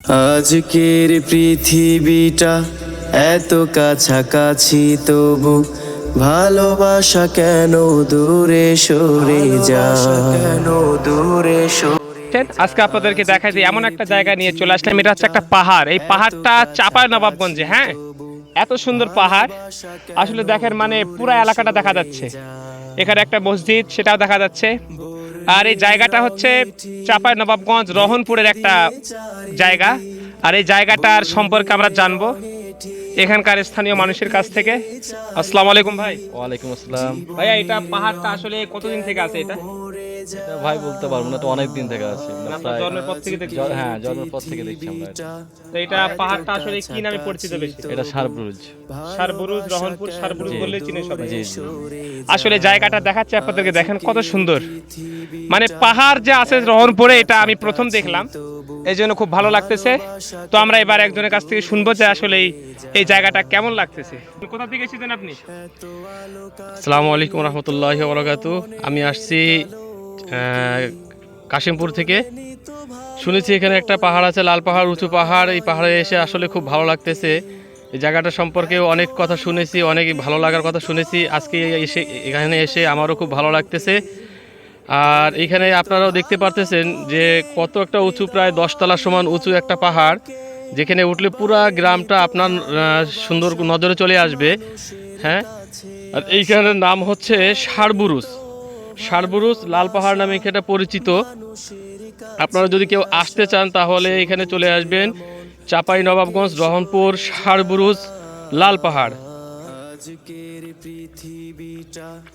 আজকের পৃথিবীটা এত কাছাকাছি তবু ভালোবাসা কেন দূরে সরে যা কেন দূরে সরে আজকে আপনাদেরকে দেখা যায় এমন একটা জায়গা নিয়ে চলে আসলাম। এটা হচ্ছে একটা পাহাড়। এই পাহাড়টা চাপায় নবাবগঞ্জে হ্যাঁ? এত সুন্দর পাহাড়। আসলে দেখেন মানে পুরো এলাকাটা দেখা যাচ্ছে। এখানে একটা মসজিদ সেটাও দেখা যাচ্ছে। আর এই জায়গাটা হচ্ছে চাপাই নবাবগঞ্জ রহনপুরের একটা জায়গা। আর এই জায়গাটার সম্পর্কে আমরা জানব এখানকার স্থানীয় মানুষের কাছ থেকে। আসসালামু আলাইকুম ভাই। ওয়ালাইকুম আসসালাম। ভাইয়া এটা পাহাড়টা আসলে কতদিন থেকে আছে এটা? এটা ভাই বলতে পারব না তো অনেক দিন থেকে আছে মানে জন্মের পর থেকে দেখছি। হ্যাঁ জন্মের পর থেকে দেখছি আমরা এটা। তো এটা পাহাড়টা আসলে কি নামে পরিচিত বেশি? এটা সারব্রুজ সারবুরুজ রহনপুর সারবুরুজ বললে চিনে সবাই। আসলে জায়গাটা দেখাচ্ছে আপনাদেরকে দেখেন কত সুন্দর। মানে পাহাড় যে আছে রহনপুরে এটা আমি প্রথম দেখলাম। এই জন্য খুব ভালো লাগতেছে। তো আমরা এবার একজনের কাছ থেকে শুনব যে আসলে এই- জায়গাটা কেমন লাগতেছে। কোথা থেকে এসেছেন আপনি? আসসালামু আলাইকুম রহমতুল্লাহ বরকাত আমি আসছি কাশিমপুর থেকে। শুনেছি এখানে একটা পাহাড় আছে, লাল পাহাড়, উঁচু পাহাড়। এই পাহাড়ে এসে আসলে খুব ভালো লাগতেছে। এই জায়গাটা সম্পর্কে অনেক কথা শুনেছি, অনেক ভালো লাগার কথা শুনেছি। আজকে এসে, এখানে এসে আমারও খুব ভালো লাগতেছে। আর এখানে আপনারাও দেখতে পারতেছেন যে কত একটা উঁচু, প্রায় দশতলা সমান উঁচু একটা পাহাড়, যেখানে উঠলে পুরা গ্রামটা আপনার সুন্দর নজরে চলে আসবে। হ্যাঁ? আর এইখানের নাম হচ্ছে সারবুরুজ। সারবুরুজ লাল পাহাড় নামে এখানে পরিচিত। আপনারা যদি কেউ আসতে চান, তাহলে এখানে চলে আসবেন চাপাই নবাবগঞ্জ, রহনপুর, সারবুরুজ, লাল পাহাড়।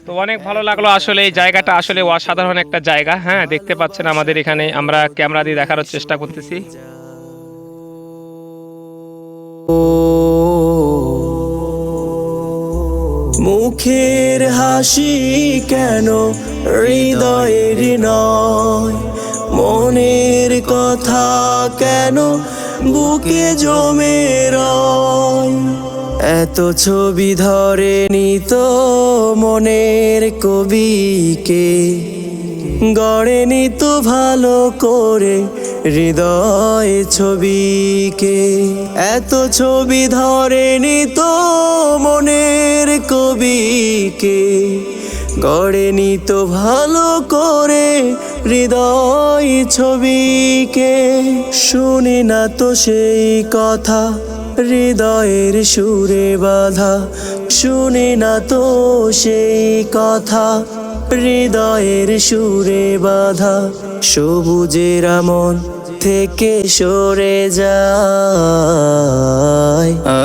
তো অনেক ভালো লাগল আসলে এই জায়গাটা, আসলে অসাধারণ একটা জায়গা। হ্যাঁ দেখতে পাচ্ছেন আমাদের এখানে, আমরা ক্যামেরা দিয়ে দেখানোর চেষ্টা করতেছি। মুখের হাসি কেন হৃদয়ের নয়? মনের কথা কেন বুকে জমে রয়? এত ছবি ধরে নিত মনের কবিকে। গড়েনি তো ভালো করে হৃদয় ছবিকে। এত ছবি ধরেনি তো মনের কবিকে। গড়েনি তো ভালো করে হৃদয় ছবিকে। শুনি না তো সেই কথা, হৃদয়ের সুরে বাধা। শুনি না তো সেই কথা হৃদয়ের সুরে বাধা সবুজের মন থেকে সরে যায়।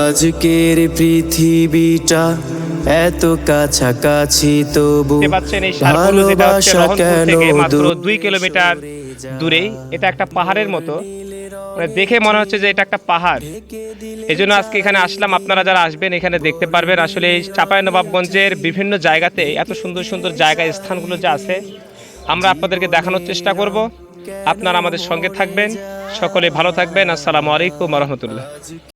আজকের পৃথিবীটা এত কাছাকাছি তবু ভালোবাসা কেন দুই কিলোমিটার দূরেই। এটা একটা পাহাড়ের মতো। মানে দেখে মনে হচ্ছে যে এটা একটা পাহাড়। এই জন্য আজকে এখানে আসলাম। আপনারা যারা আসবেন, এখানে দেখতে পারবেন আসলে এই চাপাই নবাবগঞ্জের বিভিন্ন জায়গাতে এত সুন্দর সুন্দর জায়গা, স্থানগুলো যে আছে। আমরা আপনাদেরকে দেখানোর চেষ্টা করব। আপনারা আমাদের সঙ্গে থাকবেন। সকলে ভালো থাকবেন। আসসালামু আলাইকুম রহমতুল্লাহ।